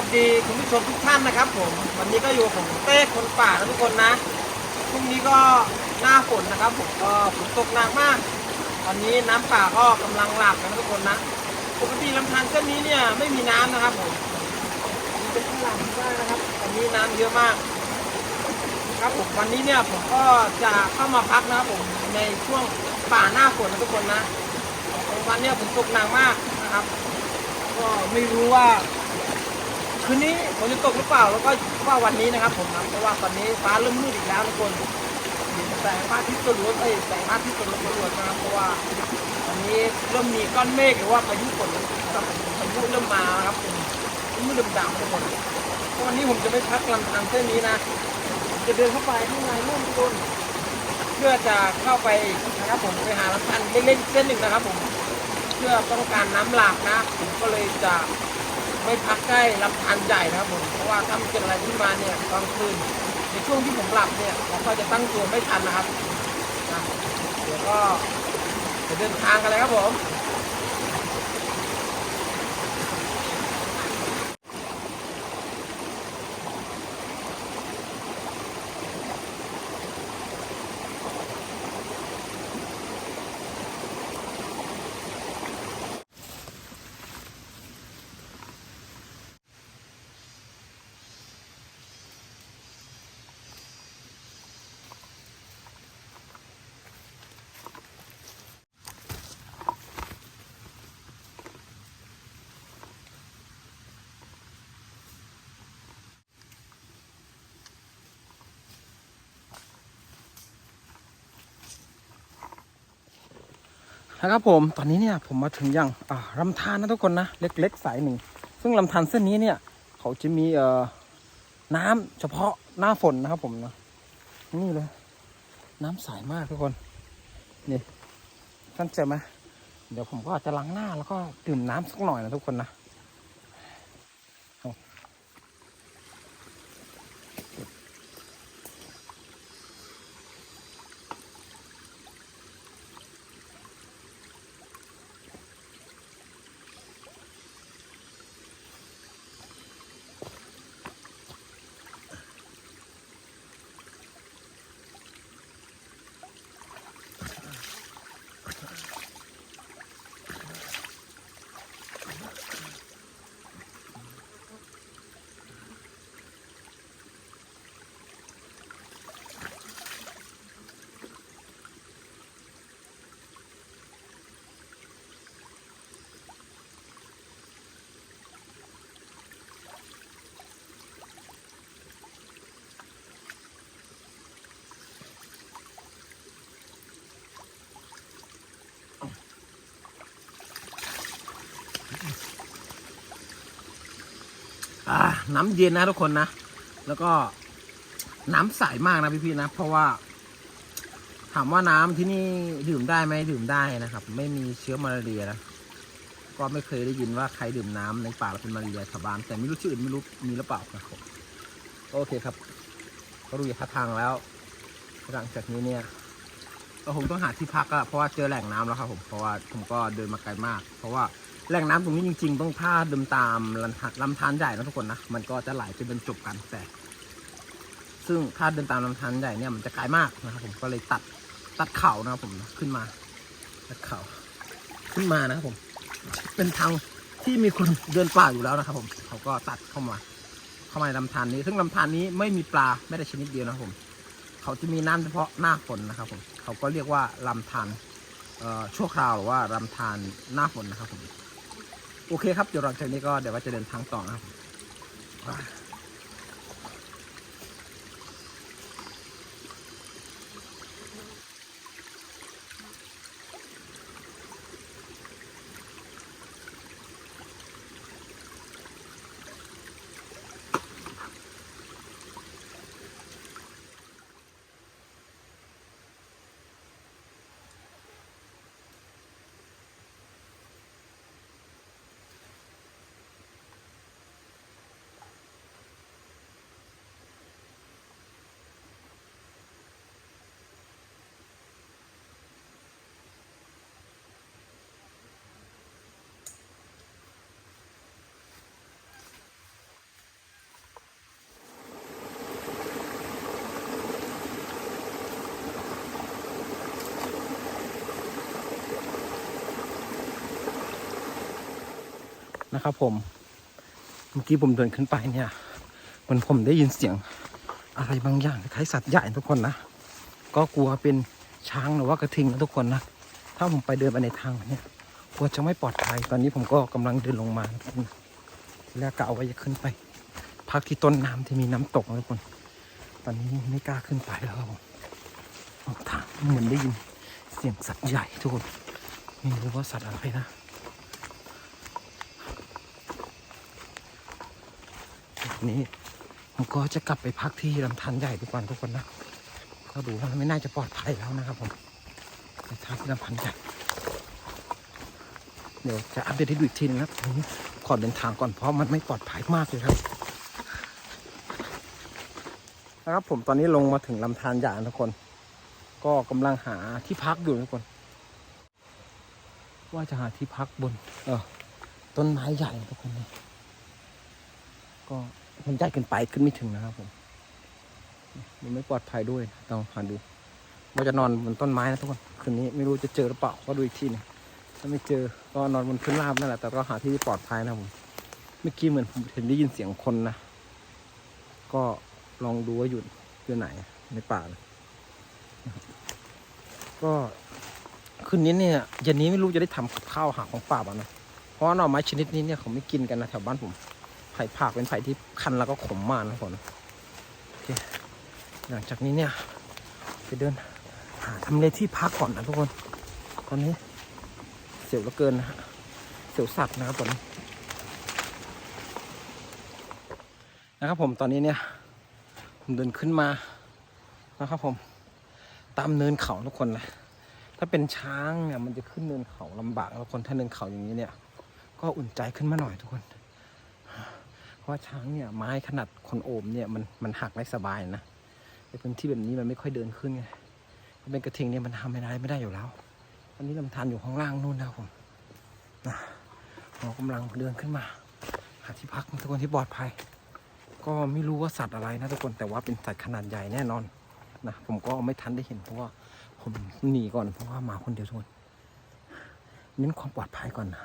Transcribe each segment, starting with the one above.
สวัสดีคุณผู้ชมทุกท่านนะครับ ผม วันนี้ก็อยู่กับผมเต้คนป่านะทุกคนนะพรุ่งนี้ก็หน้าฝนนะครับ ผมก็ฝนตกหนักมาก ตอนนี้น้ำป่าก็กำลังหลากนะทุกคนนะปกติลำธารเส้นนี้เนี่ยไม่มีน้ำนะครับผมมันเป็นข้างหลังได้นะครับตอนนี้น้ำเยอะมาก ครับผมวันนี้เนี่ยผมก็จะเข้ามาพักนะครับผมในช่วงป่าหน้าฝนนะทุกคนนะกลางวันนี่ยฝนตกหนักมากนะครับ ก็ไม่รู้ว่า คืนนี้ฝนจะตกหรือเปล่าแล้วก็ว่าวันนี้นะครับ ผมนะเพราะว่าตอนนี้ฟ้าเริ่มมืดอีกแล้วทุกคนเห็นแสงพระอาทิตย์ตัวล้วนเอ้ยแสงพระอาทิตย์ตัวล้วนนะครับเพราะว่าตอนนี้เริ่มมีก้อนเมฆหรือว่าพายุฝนกับพายุเริ่มมาครับผมมืดดำๆทุกคนวันนี้ผมจะไม่พักลำธารเส้นนี้นะจะเดินเข้าไปข้างในนู่นทุกคนเพื่อจะเข้าไปนะครับผมไปหาลำธารเล็กๆเส้นหนึ่งนะครับ ผมเพื่อต้องการน้ำหลากนะ ผมก็เลยจะ ไม่พักใกล้ลำธารใหญ่นะครับผมเพราะว่าถ้ามันเกิดอะไรขึ้นมาเนี่ยกลางคืนในช่วงที่ผมหลับเนี่ยผมก็จะตั้งตัวไม่ทันนะครับนะเดี๋ยวก็จะเดินทางกันเลยครับผม นะครับผมตอนนี้เนี่ยผมมาถึงยังอ่าลำธารนะทุกคนนะเล็ก ๆ สายหนึ่ง ซึ่งลำธารเส้นนี้เนี่ย เขาจะมีเอ่อน้ำเฉพาะหน้าฝนนะครับผมนะนี่เลย น้ำใสมากทุกคน นี่ท่านเจอไหมเดี๋ยวผมก็จะล้างหน้าแล้วก็ดื่มน้ำสักหน่อยนะทุกคนนะ น้ำเย็นนะทุกคนนะ แล้วก็น้ำใสมากนะพี่ๆนะ เพราะว่า ถามว่าน้ำที่นี่ดื่มได้ไหมดื่มได้นะครับ ไม่มีเชื้อมาลาเรียนะก็ไม่เคยได้ยินว่าใครดื่มน้ำในป่าแล้วเป็นมาลาเรียชาวบ้านแต่ไม่รู้ชื่ออื่นไม่รู้มีหรือเปล่านะครับโอเคครับ ก็รู้อย่างท่าทางแล้ว หลังจากนี้เนี่ยก็คงต้องหาที่พักอะเพราะว่าเจอแหล่งน้ำแล้วครับผมเพราะว่าผมก็เดินมาไกลมาก เพราะว่า แหล่งน้ำตรงนี้จริง ๆ ต้องพาเดินตามลำธารลำธารใหญ่นะทุกคนนะมันก็จะไหลไปบรรจบกันแต่ ซึ่งถ้าเดินตามลำธารใหญ่เนี่ยมันจะไกลมากนะครับผมก็เลยตัดตัดเข่านะครับผมขึ้นมาตัดเข่าขึ้นมานะครับผม เป็นทางที่มีคนเดินป่าอยู่แล้วนะครับผมเขาก็ตัดเข้ามา เข้ามาในลำธารนี้ ซึ่งลำธารนี้ไม่มีปลาแม้แต่ชนิดเดียวนะครับผม เขาจะมีน้ำเฉพาะหน้าฝนนะครับผมเขาก็เรียกว่าลำธารชั่วคราวหรือว่าลำธารหน้าฝนนะครับผม โอเคครับเดี๋ยวหลังจากนี้ก็เดี๋ยวว่าจะเดินทางต่อนะครับ นะครับผม เมื่อกี้ผมเดินขึ้นไปเนี่ยมันผมได้ยินเสียงอะไรบางอย่างคล้ายสัตว์ใหญ่ทุกคนนะ ก็กลัวเป็นช้างหรือว่ากระทิงนะทุกคนนะ ถ้าผมไปเดินไปในทางเนี้ยกลัวจะไม่ปลอดภัย ตอนนี้ผมก็กำลังเดินลงมานะครับแล้วก็เอาไว้จะขึ้นไป พักที่ต้นน้ำที่มีน้ำตกนะทุกคน ตอนนี้ไม่กล้าขึ้นไปแล้วครับผมออกทางเหมือนได้ยินเสียงสัตว์ใหญ่ทุกคน ไม่รู้ว่าสัตว์อะไรนะ นี้ผมก็จะกลับไปพักที่ลำธารใหญ่ดีกว่าทุกคนนะ ก็ดูแล้วไม่น่าจะปลอดภัยแล้วนะครับผมไปทางที่ลำธารใหญ่เดี๋ยวจะอัปเดตให้ดูอีกทีนะครับผมขอเดินทางก่อนเพราะมันไม่ปลอดภัยมากเลยครับนะครับผมตอนนี้ลงมาถึงลำธารใหญ่ทุกคน ก็กำลังหาที่พักอยู่ทุกคน ว่าจะหาที่พักบน เออต้นไม้ใหญ่ทุกคนนะก็ มันใหญ่เกินไปขึ้นไม่ถึงนะครับผมมันไม่ปลอดภัยด้วยต้องหานดูว่าจะนอนบนต้นไม้นะทุกคนคืนนี้ไม่รู้จะเจอหรือเปล่าก็ดูอีกทีหนึงถ้าไม่เจอก็นอนบนพื้นราบนั่นแหละแต่ก็หาที่ที่ปลอดภัยนะผมเมื่อกี้เหมือนผมเห็นได้ยินเสียงคนนะก็ลองดูว่าอยู่อยู่ไหนในป่านะก็คืนนี้เนี่ยเย็นนี้ไม่รู้จะได้ทำกับข้าวหาของป่าบ้างนะเพราะว่าหน่อไม้ชนิดนี้เนี่ยเขาไม่กินกันนะแถวบ้านผม ไผ่ผักเป็นไผ่ที่คันแล้วก็ขมมากนะผมโอเคหลังจากนี้เนี่ยไปเดินหาทำเลที่พักก่อนนะทุกคน ตอนนี้เสียวเหลือเกินนะฮะเสียวสัตว์นะครับตอนนี้นะครับผมตอนนี้เนี่ยผมเดินขึ้นมานะครับผม ตามเนินเขาทุกคนนะถ้าเป็นช้างเนี่ยมันจะขึ้นเนินเขาลำบากทุกคนถ้าเนินเขาอย่างนี้เนี่ย ก็อุ่นใจขึ้นมาหน่อยทุกคน ราะว่าช้างเนี่ยไม้ขนาดคนโอบเนี่ยมันมันหักได้สบายนะในพื้นที่แบบนี้มันไม่ค่อยเดินขึ้นไงถ้าเป็นกระทิงเนี่ยมันทำไม่ได้ไม่ได้อยู่แล้วอันนี้ลำธารอยู่ข้างล่างนู่นนะผมนะเรากำลังเดินขึ้นมา หาที่พักทุกคนที่ปลอดภัย ก็ไม่รู้ว่าสัตว์อะไรนะทุกคนแต่ว่าเป็นสัตว์ขนาดใหญ่แน่นอนนะผมก็ไม่ทันได้เห็นเพราะว่าผมหนีก่อนเพราะว่ามาคนเดียวทุกคนเน้นความปลอดภัยก่อนนะ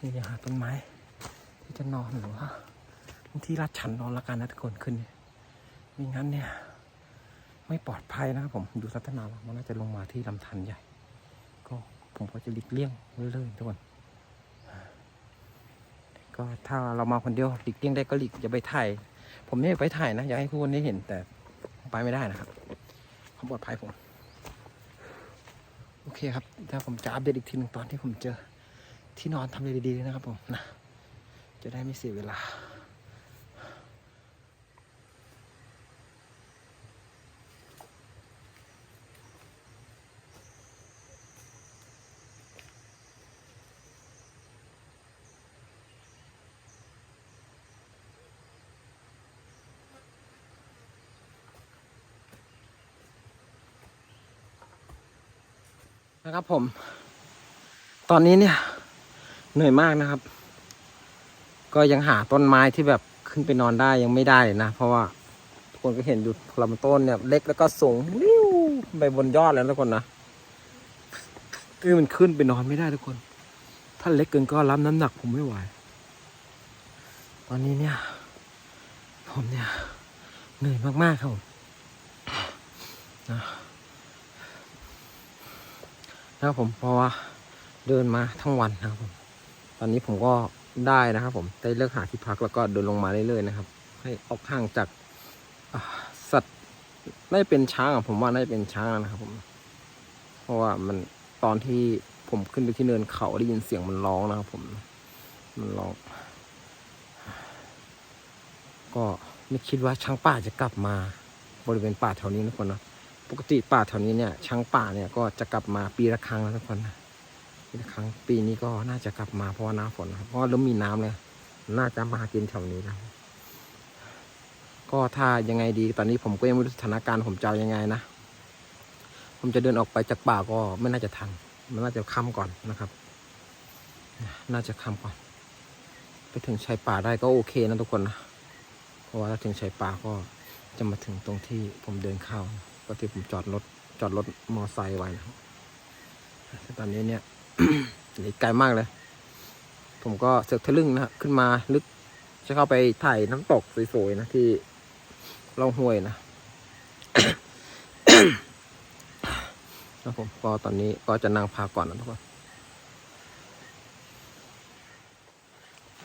นี่หาต้นไม้ ที่จะนอนหรือว่าที่ลาดชันนอนละกันนะทุกคนขึ้นเนี้ไม่งั้นเนี่ย ไม่ปลอดภัยนะครับผมดูลักษณะมันน่าจะลงมาที่ลำธารใหญ่ ก็ผมก็จะหลีกเลี่ยงเรื่อยๆทุกคนก็ถ้าเรามาคนเดียวหลีกเลี่ยงได้ก็หลีกอย่าไปถ่ายผมไม่ไปถ่ายนะอยากให้ทุกคนได้เห็นแต่ไปไม่ได้นะครับความปลอดภัยผมโอเคครับถ้าผมจะอัปเดตอีกทีหนึ่งตอนที่ผมเจอที่นอนทำเลดีๆนะครับผมนะ จะได้ไม่เสียเวลา นะครับผม ตอนนี้เนี่ย เหนื่อยมากนะครับ ก็ยังหาต้นไม้ที่แบบขึ้นไปนอนได้ยังไม่ได้เลยนะ เพราะว่าทุกคนก็เห็นอยู่ลำต้นเนี่ย เล็กแล้วก็สูงนิ้วไปบนยอดแล้วทุกคนนะคือมันขึ้นไปนอนไม่ได้ทุกคน ถ้าเล็กเกินก็รับน้ำหนักผมไม่ไหว ตอนนี้เนี่ย ผมเนี่ยเหนื่อยมากๆครับผมนะนะครับผมเพราะว่าเดินมาทั้งวันนะครับผม ตอนนี้ผมก็ ได้นะครับผมได้เลือกหาที่พักแล้วก็เดินลงมาเรื่อยๆนะครับ ให้ออกห่างจากสัตว์น่าจะเป็นช้างผมว่าน่าจะเป็นช้างนะครับผม เพราะว่ามันตอนที่ผมขึ้นไปที่เนินเขาได้ยินเสียงมันร้องนะครับ ผม มันร้อง ก็ไม่คิดว่าช้างป่าจะกลับมา บริเวณป่าแถวนี้นะคนนะปกติป่าแถวนี้เนี่ยช้างป่าเนี่ยก็จะกลับมาปีละครั้งนะทุกคนนะ ปีละครั้งปีนี้ก็น่าจะกลับมาเพราะหน้าฝนครับเพราะเริ่มมีน้ำเลย น่าจะมากินแถวนี้แล้วก็ถ้ายังไงดีตอนนี้ผมก็ยังไม่รู้สถานการณ์ผมจะอายังไงนะ ผมจะเดินออกไปจากป่าก็ไม่น่าจะทัน มันน่าจะค่ำก่อนนะครับ น่าจะค่ำก่อน ไปถึงชายป่าได้ก็โอเคนะทุกคนนะ เพราะว่าถ้าถึงชายป่าก็จะมาถึงตรงที่ผมเดินเข้าก็ที่ผมจอดรถจอดรถมอไซค์ไว้นะตอนนี้เนี่ย เหลือไกลมากเลย ผมก็เสือกทะลึ่งนะขึ้นมาลึก จะเข้าไปถ่ายน้ำตกสวยๆนะที่ลองห้วยนะนะผมก็ตอนนี้ก็จะนั่งพักก่อนนะทุกคน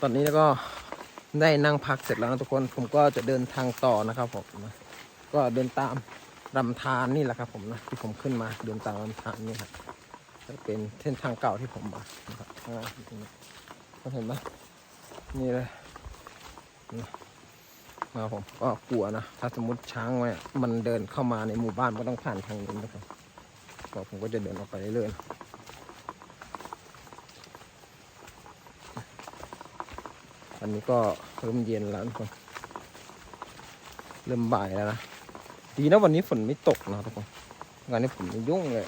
ตอนนี้แล้วก็ได้นั่งพักเสร็จแล้วนะทุกคน ผมก็จะเดินทางต่อนะครับผมนะก็เดินตามลำธารนี่แหละครับผมนะที่ผมขึ้นมาเดินตามลำธารนี่ครับ จะเป็นเส้นทางเก่าที่ผมมานะครับเห็นไหมนี่เลยนะครับผมก็กลัวนะ ถ้าสมมติช้างไว้มันเดินเข้ามาในหมู่บ้านก็ต้องผ่านทางนี้นะครับก็ผมก็จะเดินออกไปเรื่อยๆอันนี้ก็เริ่มเย็นแล้วทุกคนเริ่มบ่ายแล้วนะ ดีนะวันนี้ฝนไม่ตกนะทุกคนงานนี้ผมยุ่งเลย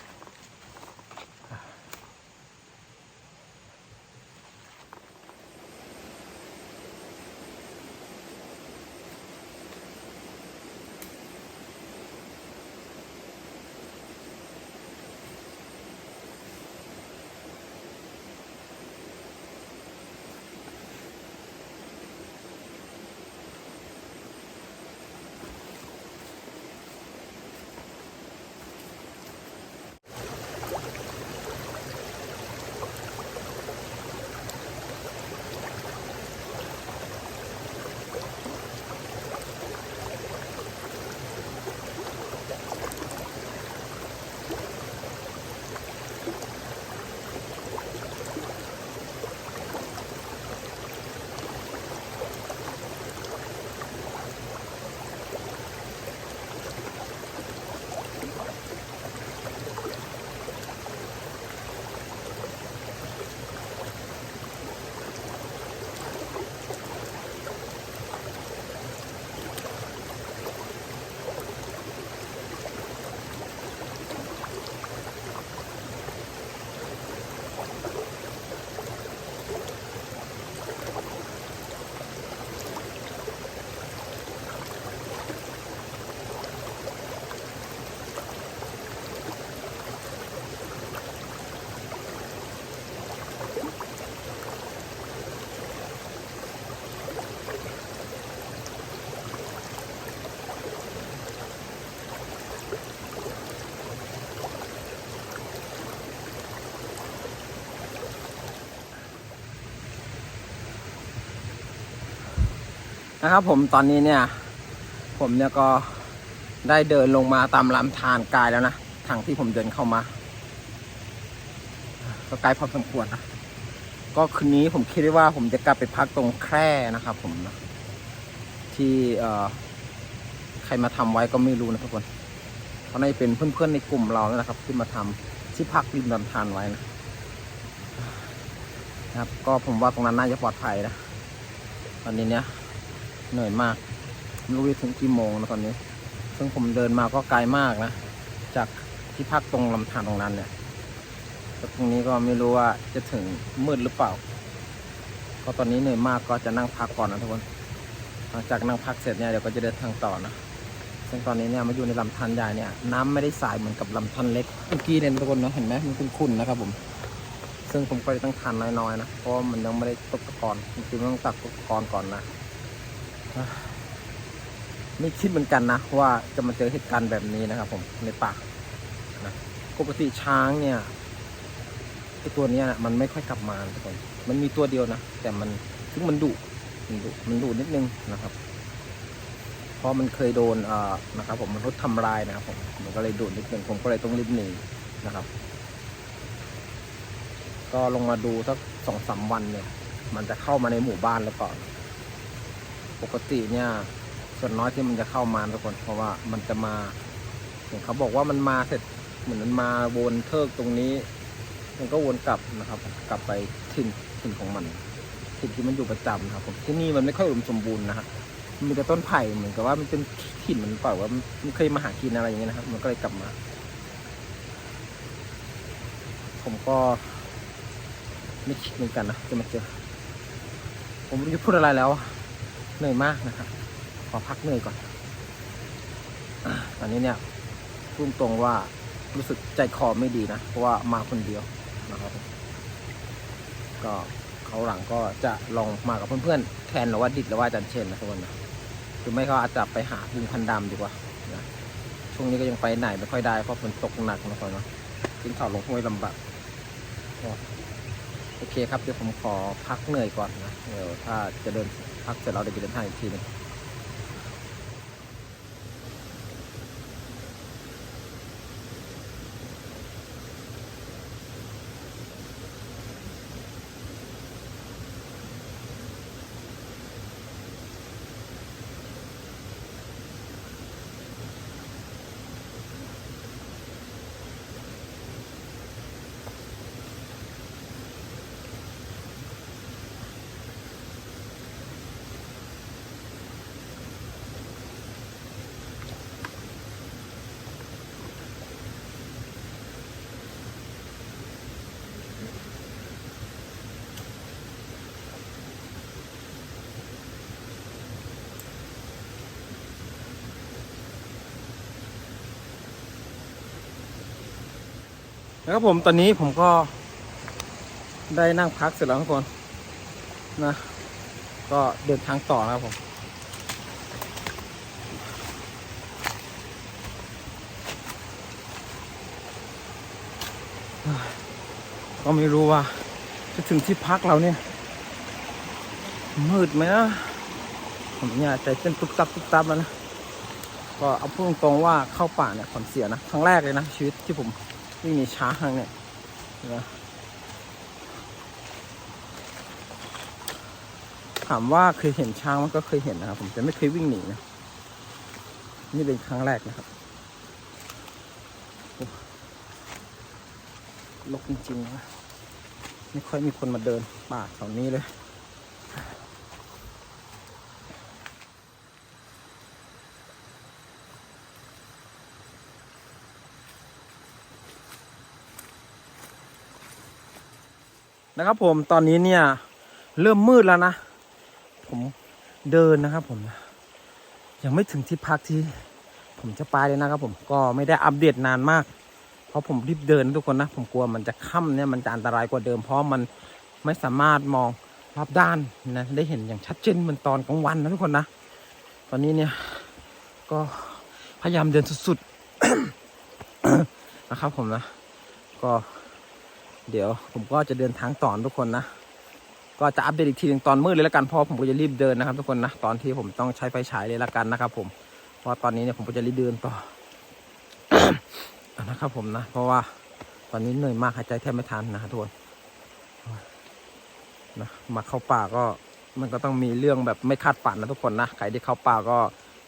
นะครับผมตอนนี้เนี่ย ผมเนี่ยก็ได้เดินลงมาตามลำธารกายแล้วนะทางที่ผมเดินเข้ามา ก็ไกลพอสมควรนะก็คืนนี้ผมคิดว่าผมจะกลับไปพักตรงแคร่นะครับ ผมนะที่เอ่อใครมาทำไว้ก็ไม่รู้นะทุกคนเพราะในเป็นเพื่อนๆในกลุ่มเรานั่นะครับที่มาทำที่พักริมลำธารไว้นะนะครับ ก็ผมว่าตรงนั้นน่าจะปลอดภัยนะตอนนี้เนี่ย เหนื่อยมากไม่รู้จะถึงกี่โมงนะตอนนี้ ซึ่งผมเดินมาก็ไกลมากนะ จากที่พักตรงลำธารตรงนั้นเนี่ยแต่ตรงนี้ก็ไม่รู้ว่าจะถึงมืดหรือเปล่า ก็ตอนนี้เหนื่อยมากก็จะนั่งพักก่อนนะทุกคน หลังจากนั่งพักเสร็จเนี่ยเดี๋ยวก็จะเดินทางต่อนะ ซึ่งตอนนี้เนี่ยมาอยู่ในลำธารใหญ่เนี่ยน้ำไม่ได้สายเหมือนกับลำธารเล็กเมื่อกี้เนี่ยทุกคนเนาะเห็นไหมมันเป็นขุ่นนะครับผม ซึ่งผมก็จะต้องทานน้อยๆนะ เพราะมันยังไม่ได้ตกตะกอนจริงๆต้องตักตกตะกอนก่อนนะ ไม่คิดเหมือนกันนะ ว่าจะมาเจอเหตุการณ์แบบนี้นะครับ ผมในป่านะปกติช้างเนี่ยไอตัวเนี้ยนะมันไม่ค่อยกลับมาทุกคนมันมีตัวเดียวนะแต่มันซึ่งมันดุมันดุมันดุนิดนึงนะครับเพราะมันเคยโดนเอ่อนะครับ ผมมันรถทำลายนะครับผมมันก็เลยดุนิดนึงผมก็เลยต้องรีบหนีนะครับ ก็ลงมาดูสักสองสามวันเนี่ย มันจะเข้ามาในหมู่บ้านแล้วก่อน ปกติเนี่ยส่วนน้อยที่มันจะเข้ามาทุกคนเพราะว่ามันจะมาเห็นเขาบอกว่ามันมาเสร็จเหมือนมันมาวนเทิกตรงนี้ มันก็วนกลับนะครับ กลับไปถิ่นถิ่นของมันถิ่นที่มันอยู่ประจำนะครับผมที่นี่มันไม่ค่อยอุดมสมบูรณ์นะฮะมันมีแต่ต้นไผ่เหมือนกับว่ามันเป็นถิ่นมันเปล่าว่ามันเคยมาหากินอะไรอย่างเงี้ยนะครับ มันก็เลยกลับมา ผมก็ไม่คิดเหมือนกันนะจะมาเจอผมไม่รู้จะพูดอะไรแล้ว เหนื่อยมากนะครับ ขอพักเหนื่อยก่อนอาตอนนี้เนี่ยพูดตรงว่ารู้สึกใจคอไม่ดีนะ เพราะว่ามาคนเดียวนะครับ ก็เขาหลังก็จะลองมากับเพื่อนๆแทนหรือว่าดิดหรือว่าจันเชนนะทุกคนนะหรือไม่ก็อาจจะไปหาลุงพันดำดีกว่านะช่วงนี้ก็ยังไปไหนไม่ค่อยได้เพราะฝนตกหนักนะทุกคนเนาะขึ้นเขาลงห้วยลำบาก โอเคครับเดี๋ยวผมขอพักเหนื่อยก่อนนะเดี๋ยวถ้าจะเดินพักเสร็จเราเดี๋ยวจะเดินทางอีกทีหนึง นะครับผมตอนนี้ผมก็ได้นั่งพักเสร็จแล้วทุกคนนะ ก็เดินทางต่อนะครับผมก็ไม่รู้ว่าจะถึงที่พักเราเนี่ย มืดไหมนะผมเนี่ยใจเต้นตุ๊บตับตุ๊บตับแล้วนะ ก็เอาพูดตรงๆว่าเข้าป่าเนี่ยความเสียนะ ครั้งแรกเลยนะ ชีวิตที่ผม วิ่งหนีช้างเนี่ยนะถามว่าเคยเห็นช้างมันก็เคยเห็นนะครับผมแต่ไม่เคยวิ่งหนีนะนี่เป็นครั้งแรกนะครับโลกจริงๆนะไม่ค่อยมีคนมาเดินป่าแถวนี้เลย นะครับผมตอนนี้เนี่ยเริ่มมืดแล้วนะ ผมเดินนะครับผม ยังไม่ถึงที่พักที่ผมจะไปเลยนะครับผมก็ไม่ได้อัปเดตนานมาก เพราะผมรีบเดินนะทุกคนนะ ผมกลัวมันจะค่ำเนี่ยมันจะอันตรายกว่าเดิม เพราะมันไม่สามารถมองรอบด้านนะได้เห็นอย่างชัดเจนเหมือนตอนกลางวันนะทุกคนนะ ตอนนี้เนี่ยก็พยายามเดินสุดๆนะครับผมนะ ก็ เดี๋ยวผมก็จะเดินทางต่อนทุกคนนะ ก็จะอัปเดตอีกทีหนึ่งตอนมืดเลยละกันเพราะผมก็จะรีบเดินนะครับ ทุกคนนะตอนที่ผมต้องใช้ไฟฉายเลยละกันนะครับ ผมเพราะตอนนี้เนี่ยผมก็จะรีบเดินต่อนะครับผมนะเพราะว่าตอนนี้เหนื่อยมากหายใจแทบไม่ทันนะครับทุกคนนะมาเข้าป่าก็มันก็ต้องมีเรื่องแบบไม่คาดฝันนะทุกคนนะใครที่เข้าป่าก็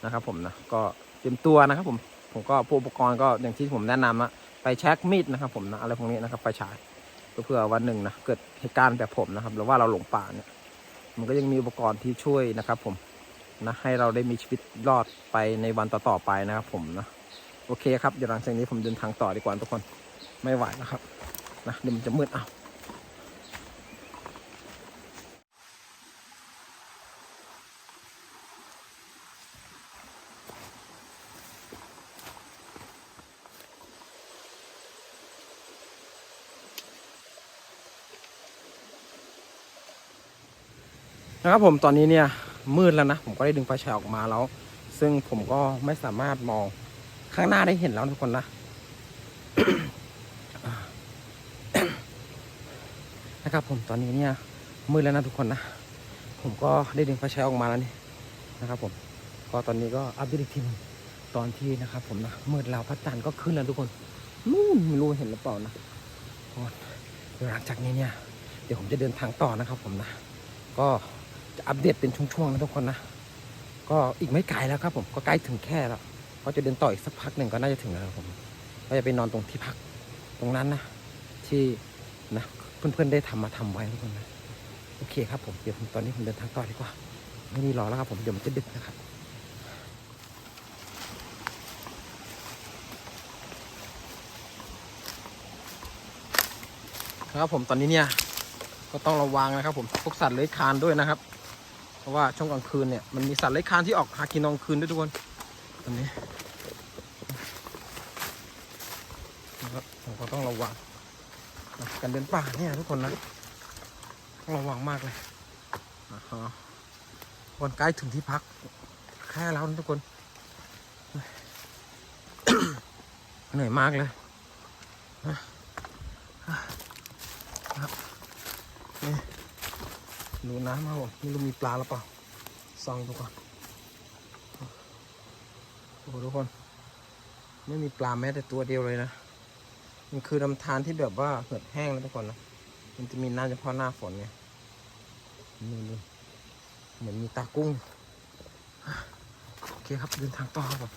นะครับผมนะก็เตรียมตัวนะครับผมผมก็พวกอุปกรณ์ก็อย่างที่ผมแนะนำนะไปแช็คมีดนะครับผมนะอะไรพวกนี้นะครับไฟฉาย เพื่อวันหนึ่งนะเกิดเหตุการณ์แบบผมนะครับหรือว่าเราหลงป่าเนี่ย มันก็ยังมีอุปกรณ์ที่ช่วยนะครับ ผมนะให้เราได้มีชีวิตรอดไปในวันต่อๆไปนะครับ ผมนะโอเคครับเดี๋ยวหลังจากนี้ผมเดินทางต่อดีกว่าทุกคนไม่ไหวนะครับนะเดี๋ยวมันจะมืดเอา นะครับผมตอนนี้เนี่ยมืดแล้วนะ ผมก็ได้ดึงไฟฉายออกมาแล้ว ซึ่งผมก็ไม่สามารถมองข้างหน้าได้เห็นแล้วทุกคนนะนะครับผมตอนนี้เนี่ยมืดแล้วนะทุกคนนะ ผมก็ได้ดึงไฟฉายออกมาแล้วนี่นะครับ ผมก็ตอนนี้ก็อัปเดตอีกทีหนึงตอนที่นะครับ ผมนะมืดแล้วพระจันทร์ก็ขึ้นแล้วทุกคนนู่นไม่รู้เห็นหรือเปล่านะเดี๋ยวหลังจากนี้เนี่ยเดี๋ยวผมจะเดินทางต่อนะครับ ผมนะ ก็ จะอัปเดตเป็นช่วงๆนะทุกคนนะ ก็อีกไม่ไกลแล้วครับผมก็ใกล้ถึงแค่แล้วก็จะเดินต่ออีกสักพักหนึ่งก็น่าจะถึงแล้วครับผมก็จะไปนอนตรงที่พักตรงนั้นนะ ที่นะเพื่อนๆได้ทำมาทำไว้ทุกคนนะโอเคครับผมเดี๋ยวผมตอนนี้ผมเดินทางต่อดีกว่า ไม่มีรอแล้วครับผมเดี๋ยวมันจะดึกนะครับครับผมตอนนี้เนี่ยก็ต้องระวังนะครับผมพวกสัตว์เลื้อยคลานด้วยนะครับ เพราะว่าช่วงกลางคืนเนี่ยมันมีสัตว์เลื้อยคลานที่ออกหากินตอนกลางคืนด้วยทุกคนตอนนี้นะครับผมก็ต้องระวังการเดินป่าเนี่ยทุกคนนะต้องระวังมากเลยอ่าฮะวันใกล้ถึงที่พักแค่แล้วนะทุกคน เหนื่อยมากเลยนี่ ดูน้ำครับผมไม่รู้มีปลาหรือเปล่าส่องดูก่อนโอ้โหทุกคน ไม่มีปลาแม้แต่ตัวเดียวเลยนะมันคือลำธารที่แบบว่าเหือดแห้งแล้วทุกคนนะมันจะมีน้ำเฉพาะหน้าฝนไงนี่นี่เหมือนมีตากุ้งโอเคครับเดินทางต่อครับผม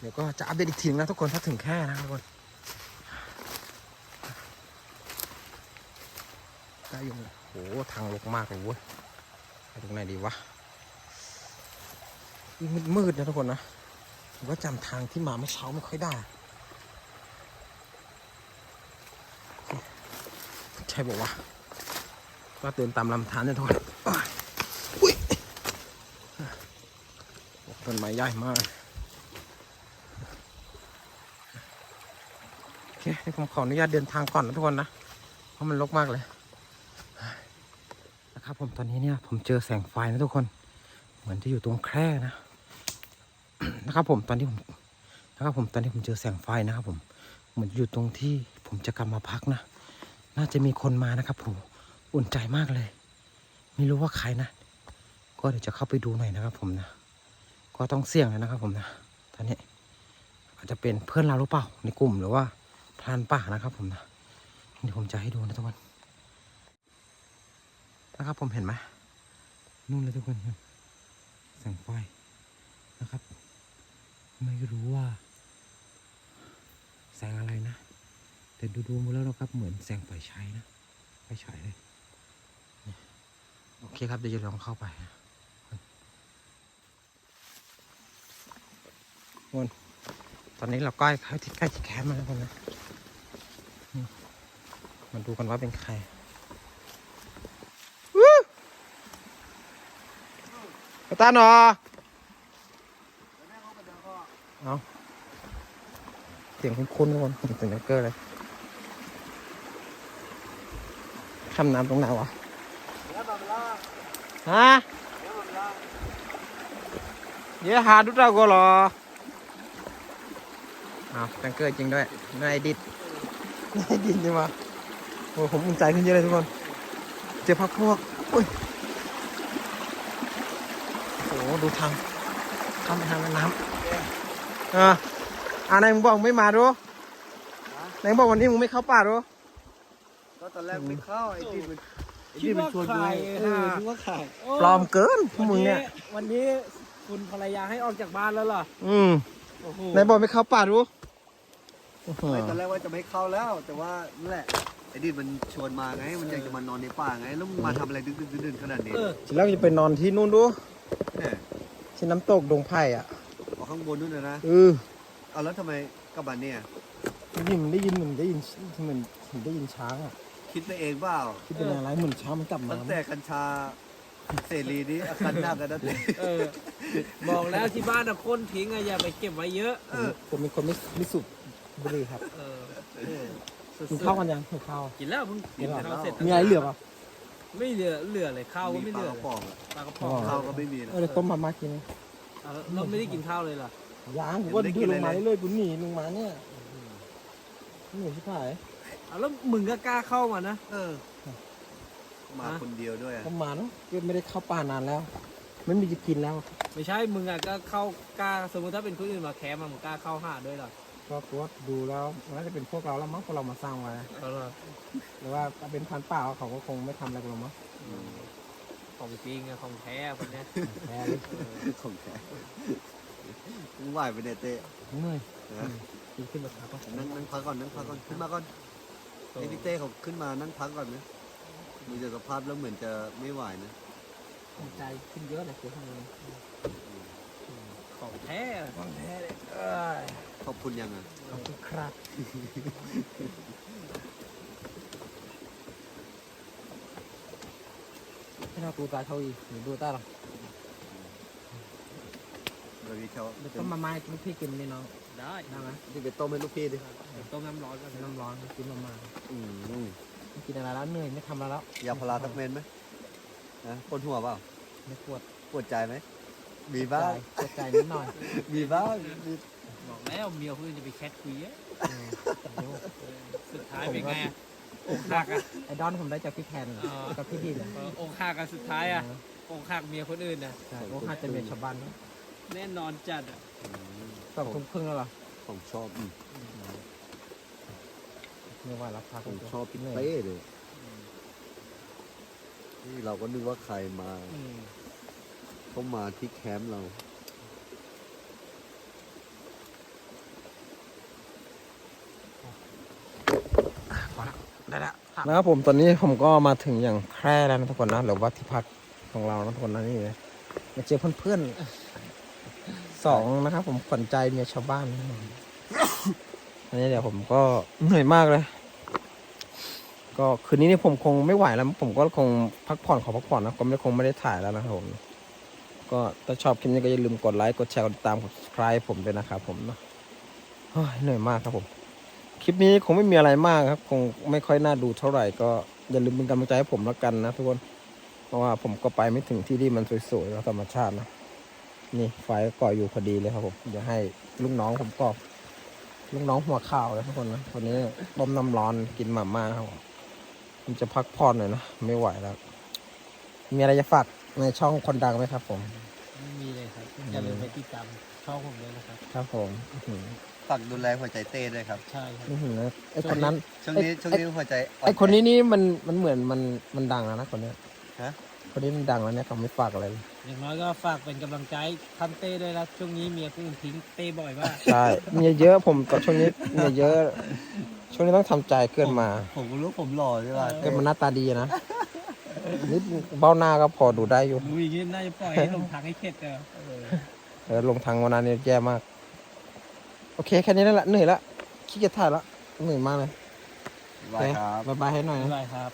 เดี๋ยวก็จะอัปเดตอีกทีนึงนะทุกคนถ้าถึงแค่นะครับทุกคน ได้อยู่โอ้โหทางลกมากเลยเว้ยไปตรงไหนดีวะมืดมืดนะทุกคนนะผมก็จำทางที่มาเมื่อเช้าไม่ค่อยได้ใช่บอกว่าก็เดินตามลำธารเนี่ยทุกคนอุ้ยต้นไม้ใหญ่มากโอเคผมขออนุญาตเดินทางก่อนนะทุกคนนะ เพราะมันรกมากเลย นะครับผมตอนนี้เนี่ยผมเจอแสงไฟนะทุกคน เหมือนจะอยู่ตรงแคร่นะ นะครับผมตอนที่ผมนะครับผมตอนที่ผมเจอแสงไฟนะครับผมเหมือนอยู่ตรงที่ผมจะกลับมาพักนะ น่าจะมีคนมานะครับผมอุ่นใจมากเลย ไม่รู้ว่าใครนะ ก็เดี๋ยวจะเข้าไปดูหน่อยนะครับ ผมนะ ก็ต้องเสี่ยงเลยนะครับ ผมนะตอนนี้อาจจะเป็นเพื่อนเราหรือเปล่าในกลุ่มหรือว่าพรานป่านะครับ ผมนะเดี๋ยวผมจะให้ดูนะทุกคน นะครับผมเห็นไหมนู่นเลยทุกคนครับแสงไฟนะครับ ไม่รู้ว่า แสงอะไรนะ แต่ดูดูมาแล้วนะครับ เหมือนแสงไฟฉายนะไฟฉายเลยโอเคครับเดี๋ยวจะลองเข้าไปวนตอนนี้เราใกล้เขาใกล้ที่แคมป์มาแล้วคนนะมาดูกันว่าเป็นใครวู้กระ ตานหนอเอาเสียงคุ้นๆทุกคนเสียงนักเกอร์เลยคำน้ำตรงไหนวะฮะเยอะหาดูเราก็หรออ้าวจังเกอร์จริงด้วยนายดิดนายดิดนี่มาโอ้ผมอุ่นใจขึ้นเยอะเลยทุกคน เจอพักพวกอุ้ยโอ้โห ดูทางข้ามไปทางแม่น้ำเอออ่านายมึงบอกมึงไม่มาดูนายมึงบอกวันนี้มึงไม่เข้าป่าดูก็ตอนแรกไม่เข้าไอ้ที่มันไอ้คิที่ดมันว่าชวนใครกูเออฮะคิดว่าใครปลอมเกินพวกมึงเนี่ย วันนี้คุณภรรยาให้ออกจากบ้านแล้วเหรอ อืมโอ้โหนายบอกไม่เข้าป่าดูอื้อหือไม่ตอนแรกว่าจะไม่เข้าแล้ว แต่ว่านั่นแหละไอ้ดินมันชวนมาไง มันอยากจะมานอนในป่าไง แล้วมึงมาทำอะไรดึกๆดื่นๆขนาดนี้เออทีแรกจะไปนอนที่นู่นดู เนี่ยที่น้ำตกดงไผ่อะออกข้างบนนู่นนะนะเออเอาแล้วทำไมกลับมาเนี่ย ได้ยินได้ยินเหมือนได้ยินเหมือนเหมือนได้ยินช้างอะคิดไปเองเปล่าที่เป็นอะไรเหมือนช้างมันกลับมาตั้งแต่กัญชาเสรีนี้อาการหนักกันนะเต้เออบอกแล้วที่บ้านอะคนทิ้งอะอย่าไปเก็บไว้เยอะผมผมเป็นคนไม่ไม่สุบบุหรี่ครับเออกินข้าวกันยังกินข้าวกินแล้วเพิ่งกินข้าวเสร็จมีอะไรเหลือป่ะ ไม่เหลือเหลือเลยข้าวก็มีไม่ปเหลาลือกระป๋องอะปลากระป๋องอ๋อข้าวก็ไม่มีนะ เออเดี๋ยวต้มมาม่ากินนะเอาเราไม่ได้กินข้าวเลยเหรอย่างผมก็ยังไม่ได้กิดื้นออะไรลงมาเลยเรื่อยๆกูหนีลงมาเนี่ยหนีชิบหายเอาแล้วมึงก็กล้าเข้ามานะ เออ มาฮะคนเดียวด้วยอะประมาณนั้นก็ไม่ได้เข้าป่านานแล้ว ไม่มีจะกินแล้ว ไม่ใช่มึงอะก็เข้ากล้าสมมติถ้าเป็นคนอื่นมาแคมป์อะมึงกล้าเข้าหาด้วยเหรอ ก็กดดูแล้วน่าจะเป็นพวกเราแล้วมั้งพวกเรามาสร้างไว้เอาเหรอหรือว่าถ้าเป็นพันธุ์ป่าเขาก็คงไม่ทำอะไรกับเรามั้งของจริงอะของแท้คนเนี้ยแพ้เลยของแท้มึงไหวไปเนี่ยเต้เหนื่อยนะกินขึ้นมาครับนั่งนั่งพักก่อนนั่งพักก่อนขึ้นมาก่อนไอ้พี่เต้เขาขึ้นมานั่งพักก่อนนะดูจากสภาพแล้วเหมือนจะไม่ไหวนะใจขึ้นเยอะเลยคือทำไมของแท้ต้องแพ้เลยเอ้ย ขอบคุณยังอะขอบคุณครับ ไม่น่าตูตาเท่าอีกหรือดูตาหรอเราพี่เขาเดี๋ยวต้มมาม่าให้ลูกพี่กินนี่น้องได้ได้ไหมที่ไปต้มให้ลูกพี่ดิเดี๋ยวต้มน้ำร้อนกันน้ำร้อนกินมาม่าอืมไม่กินอะไรแล้วเหนื่อยไม่ทำอะไรแล้วยาพาราทักเมนไหมนะปวดหัวเปล่าไม่ปวดปวดใจไหมมีบ้างปวดใจนิดหน่อย มีบ้างมี บอกแล้วเมียเพื่อนจะไปแคทคุยอะเออเดี๋ยวสุดท้ายเป็นไงอะอกหักอะไอ้ดอนผมได้จากพี่แทนอ๋อกับพี่ดินเอออกหักกันสุดท้ายอะอกหักเมียคนอื่นนะใช่โอ้ค่าจะเมียชาวบ้านเนอะแน่นอนจัดอะสองทุ่มครึ่งแล้วเหรอของชอบอืมไม่ไหวแล้วพักของชอบพี่เหนื่อยเต้เลยนี่เราก็นึกว่าใครมาอืมเข้ามาที่แคมป์เรา ได้แล้ว นะครับผมตอนนี้ผมก็มาถึงอย่างแพร่แล้วนะทุกคนนะหรือว่าที่พักของเรานะทุกคนนะนี่เลยมาเจอเพื่อนๆสองนะครับ ผมขวัญใจเมียชาวบ้านนะครับอันนี้เดี๋ยวผมก็เหนื่อยมากเลย ก็คืนนี้นี่ผมคงไม่ไหวแล้ว ผมก็คงพักผ่อนขอพักผ่อนนะก็ไม่คงไม่ได้ถ่ายแล้วนะครับผมก็ถ้าชอบคลิปนี้ก็อย่าลืมกดไลค์กดแชร์กดติดตามกด subscribe ผมด้วยนะครับผมเนาะเหนื่อยมากครับผม คลิปนี้คงไม่มีอะไรมากครับ คงไม่ค่อยน่าดูเท่าไหร่ก็อย่าลืมเป็นกำลังใจให้ผมแล้วกันนะทุกคน เพราะว่าผมก็ไปไม่ถึงที่ที่มันสวยๆแล้วธรรมชาตินะ นี่ไฟก็ก่ออยู่พอดีเลยครับผมเดี๋ยวให้ลูกน้องผมก่อลูกน้องหัวข่าวเลยทุกคนนะคนนี้ต้มน้ำร้อนกินหม่าม่าครับผมผมจะพักผ่อนหน่อยนะไม่ไหวแล้ว มีอะไรจะฝากในช่องคนดังไหมครับ ผม ไม่มีเลยครับอย่าลืมไปติดตามช่องผมด้วยนะครับ ครับผมอื้อหือ ฝากดูแลหัวใจเต้ด้วยครับ ใช่ครับ อื้อหือไอคนนั้น ช่วงนี้ช่วงนี้หัวใจอ่ไอคนนี้นี่มันมันเหมือนมันมันดังแล้วนะคนเนี้ยฮะ คนนี้มันดังแล้วเนี่ยเขาไม่ฝากอะไรเลยอย่างน้อยก็ฝากเป็นกำลังใจทำเต้ด้วยนะช่วงนี้เมียคนอื่นทิ้งเต้บ่อยมากใช่เมียเยอะผมตอนช่วงนี้เมียเยอะ ช่วงนี้ต้องทำใจเกินมา ผมก็รู้ผมหล่อใช่ป่ะเกินมาหน้าตาดีนะนิดเบ้าหน้าก็พอดูได้อยู่ ดูอย่างนี้น่าจะปล่อยให้ลงทางให้เข็ดเลย เออลงทางวันนั้นเนี่ยแย่มาก โอเค แค่นี้นั่นแหละเหนื่อยละขี้เกียจถ่ายละเหนื่อยมากเลยบายครับบ๊ายบายให้หน่อยบ๊ายนะบายครับ